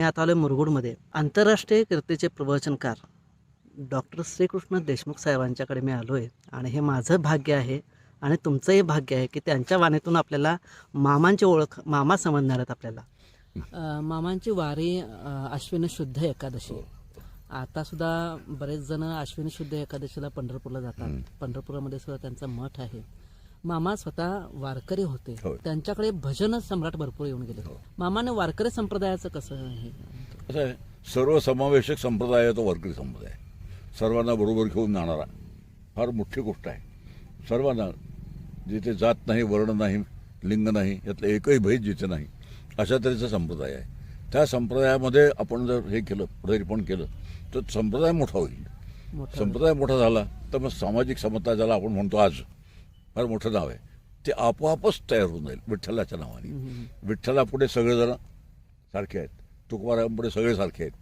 मी आता आलो मुरगुडमध्ये. आंतरराष्ट्रीय कीर्तीचे प्रवचनकार डॉक्टर श्रीकृष्ण देशमुख साहेबांच्याकडे मी आलो आहे आणि हे माझं भाग्य आहे आणि तुमचंही भाग्य आहे की त्यांच्या वाणीतून आपल्याला मामांची ओळख मामा समजणार आहेत आपल्याला. मामांची वारी अश्विनी शुद्ध एकादशी. आता सुद्धा बरेच जण अश्विनी शुद्ध एकादशीला पंढरपूरला जातात. पंढरपुरामध्ये सुद्धा त्यांचा मठ आहे. मामा स्वतः वारकरी होते. त्यांच्याकडे भजन सम्राट भरपूर येऊन गेले. मामाने वारकरी संप्रदायाचं कसं हे? कसं आहे सर्वसमावेशक संप्रदाय आहे तो वारकरी संप्रदाय. सर्वांना बरोबर घेऊन जाणारा. फार मोठी गोष्ट आहे. सर्वांना जिथे जात नाही वर्ण नाही लिंग नाही यातलं एकही भेद जिथे नाही अशा तऱ्हेचा संप्रदाय आहे. त्या संप्रदायामध्ये आपण जर हे केलं प्रदारीपण केलं तर संप्रदाय मोठा होईल. संप्रदाय मोठा झाला तर मग सामाजिक समता ज्याला आपण म्हणतो आज फार मोठं नाव आहे. ते आपोआपच तयार होऊन जाईल विठ्ठलाच्या नावाने. विठ्ठलापुढे सगळेजण सारखे आहेत. तुकोबारायांपुढे सगळे सारखे आहेत.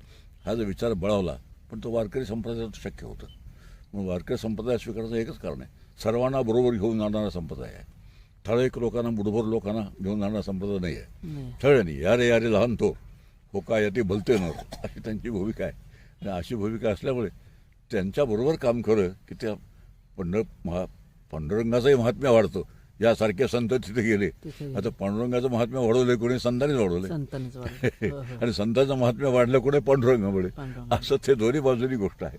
हा जर विचार बळावला पण तो वारकरी संप्रदायात शक्य होतं. मग वारकरी संप्रदाय स्वीकारायचं एकच कारण आहे. सर्वांना बरोबर घेऊन जाणारा संप्रदाय आहे. ठराविक लोकांना बुडभर लोकांना घेऊन जाणारा संप्रदाय नाही आहे. नाही. ठळणी यारे यारे लहान तो हो काय याती भलते न अशी त्यांची भूमिका आहे. आणि अशी भूमिका असल्यामुळे त्यांच्याबरोबर काम खरं की त्या पंढर महा पांडुरंगाचंही महात्म्य वाढतं यासारखे संत तिथे गेले. आता पांडुरंगाचं महात्म्य वाढवलंय कोणी संतांनीच वाढवलंय. हो, हो. आणि संतांचं महात्म्य वाढलं कोणी पांडुरंगामुळे पांडुरंग. असं ते दोन्ही बाजूनी गोष्ट आहे